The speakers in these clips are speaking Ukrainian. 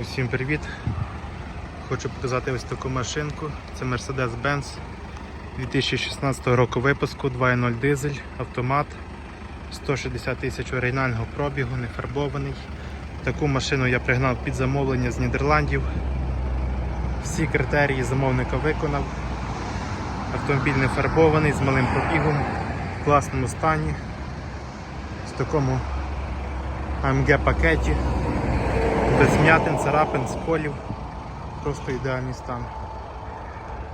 Усім привіт! Хочу показати ось таку машинку. Це Mercedes-Benz 2016 року випуску, 2.0 дизель, автомат, 160 тисяч оригінального пробігу, не фарбований. Таку машину я пригнав під замовлення з Нідерландів. Всі критерії замовника виконав. Автомобіль не фарбований, з малим пробігом, в класному стані, в такому AMG пакеті без м'ятин, царапин, сколів. Просто ідеальний стан.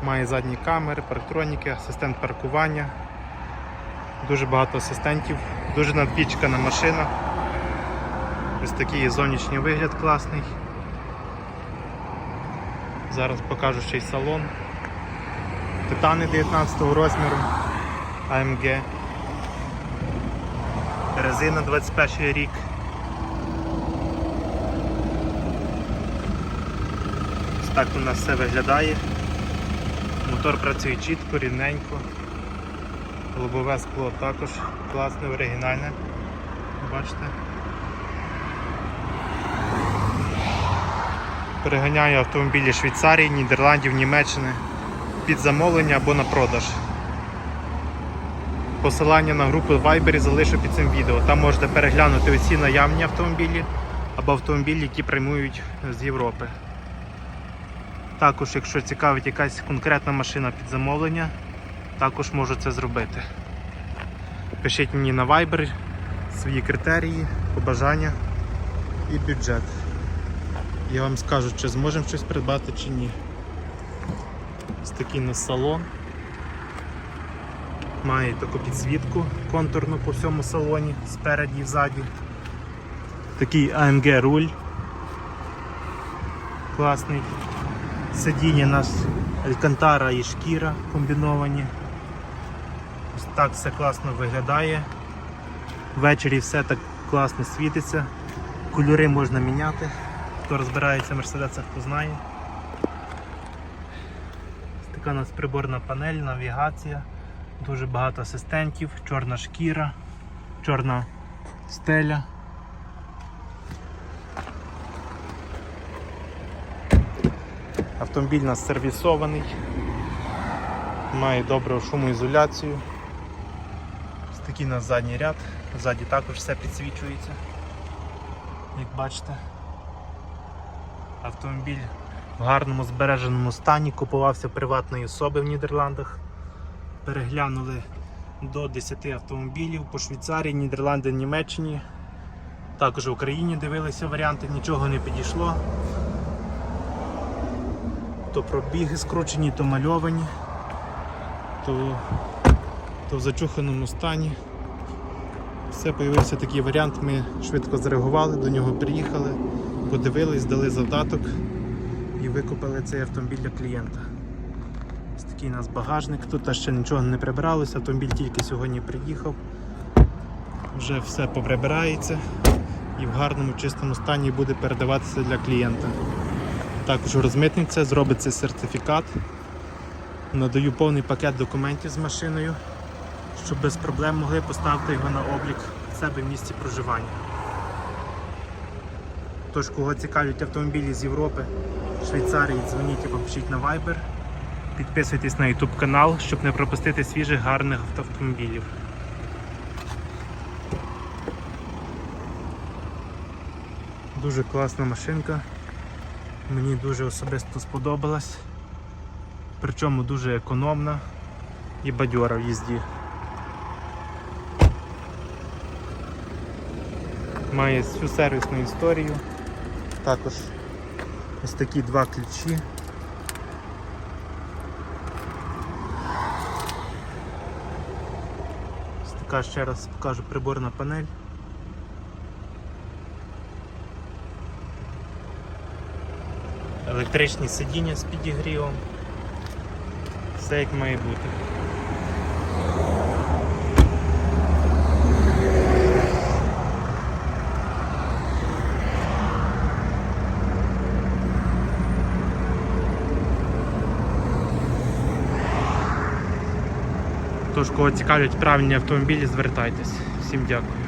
Має задні камери, парктроніки, асистент паркування. Дуже багато асистентів, дуже надпічкана машина. Ось такий є зовнішній вигляд класний. Зараз покажу ще й салон. Титани 19 розміру, AMG. Резина 21 рік. Так у нас все виглядає. Мотор працює чітко, рівненько. Лобове скло також класне, оригінальне. Бачите? Переганяю автомобілі Швейцарії, Нідерландів, Німеччини під замовлення або на продаж. Посилання на групу Viber залишу під цим відео. Там можете переглянути усі наявні автомобілі або автомобілі, які прямують з Європи. Також, якщо цікавить якась конкретна машина під замовлення, також можу це зробити. Пишіть мені на Viber свої критерії, побажання і бюджет. Я вам скажу, чи зможемо щось придбати чи ні. Ось такий у нас салон. Має таку підсвітку контурну по всьому салоні, спереді і ззаді. Такий AMG руль. Класний. Сидіння у нас алькантара і шкіра комбіновані. Ось так все класно виглядає. Ввечері все так класно світиться. Кольори можна міняти. Хто розбирається в мерседесах, хто знає. Ось така у нас приборна панель, навігація, дуже багато асистентів, чорна шкіра, чорна стеля. Автомобіль у нас сервісований, має добру шумоізоляцію. Ось такий у нас задній ряд, ззаді також все підсвічується, як бачите. Автомобіль в гарному збереженому стані, купувався приватної особи в Нідерландах. Переглянули до 10 автомобілів по Швейцарії, Нідерланди, Німеччині. Також в Україні дивилися варіанти, нічого не підійшло. То пробіги скручені, то мальовані, то, то в зачуханому стані. Все, з'явився такий варіант, ми швидко зреагували, до нього приїхали, подивились, дали завдаток і викупили цей автомобіль для клієнта. Ось такий у нас багажник, тут ще нічого не прибиралося, автомобіль тільки сьогодні приїхав. Вже все поприбирається і в гарному чистому стані буде передаватися для клієнта. Також розмитниця зробить цей сертифікат. Надаю повний пакет документів з машиною, щоб без проблем могли поставити його на облік в себе в місці проживання. Тож, кого цікавлять автомобілі з Європи, Швейцарії, дзвоніть або пишіть на Viber. Підписуйтесь на YouTube канал, щоб не пропустити свіжих гарних автомобілів. Дуже класна машинка. Мені дуже особисто сподобалась. Причому дуже економна і бадьора в їзді. Має всю сервісну історію. Також ось такі два ключі. Ось така ще раз покажу приборна панель. Електричні сидіння з підігрівом. Все як має бути. Тож, кого цікавлять правильні автомобілі, звертайтесь. Всім дякую.